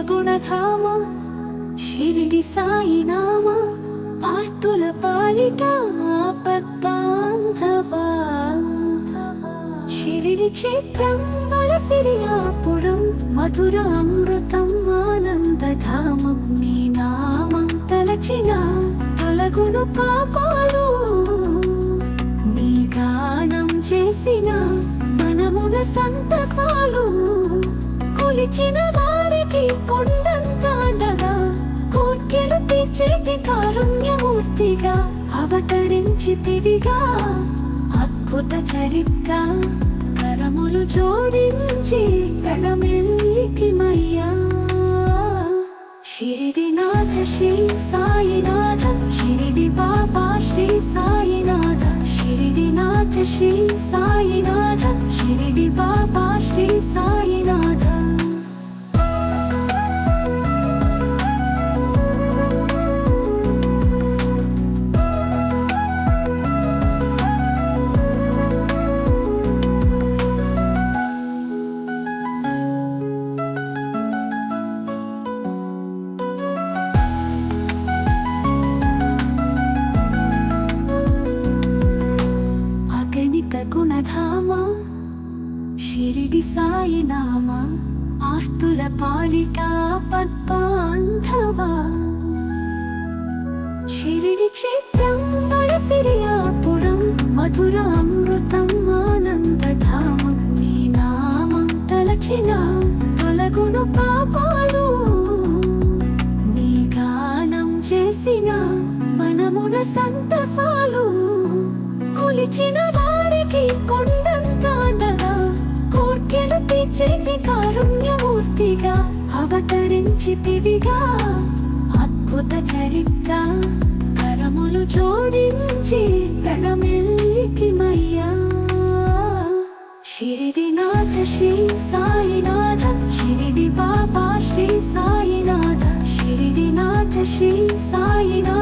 గుణధామ షిరిడి సాయినామా ఆర్తుల పాలిట ఆపద్బాంధవా. షిరిడి క్షేత్రం వరసిరియాపురం మధుర అమృతం ఆనందధామం నీ నామం తలచిన తొలగును పాపాలు. నీ గానం చేసిన మనమున సంతసాలు కొలిచిన వారికి కొండంత అండగా కోర్కెలు తీర్చేటి కారుణ్యమూర్తిగా అవతరించి తివిగా అద్భుత చరిత్ర కరములు జోడించి గణమెల్లితిమయ్యా షిరిడినాథ శ్రీ సాయినాథ షిరిడి బాబా శ్రీ సాయినాథ. షిరిడినాథ శ్రీ సాయినాథ షిరిడి బాబా శ్రీ సాయినాథ. షిరిడి సాయినామా ఆర్తుల పాలిక పద్మాంధవా. షిరిడి క్షేత్రం వరసిరియాపురం మధుర అమృతం ఆనందధామం నీ నామం తలచిన తొలగును పాపాలు. నీ గానం చేసిన మనమున సంతసాలు. కొలిచిన వారికి కొండ కోర్కెలు కారుణ్యమూర్తిగా అవతరించితివిగా అద్భుత చరిత్ర కరములు జోడించి గణమెల్లితిమయ్యా షిరిడినాథ శ్రీ సాయినాథ షిరిడి బాబా శ్రీ సాయినాథ షిరిడినాథ శ్రీ సాయినాథ.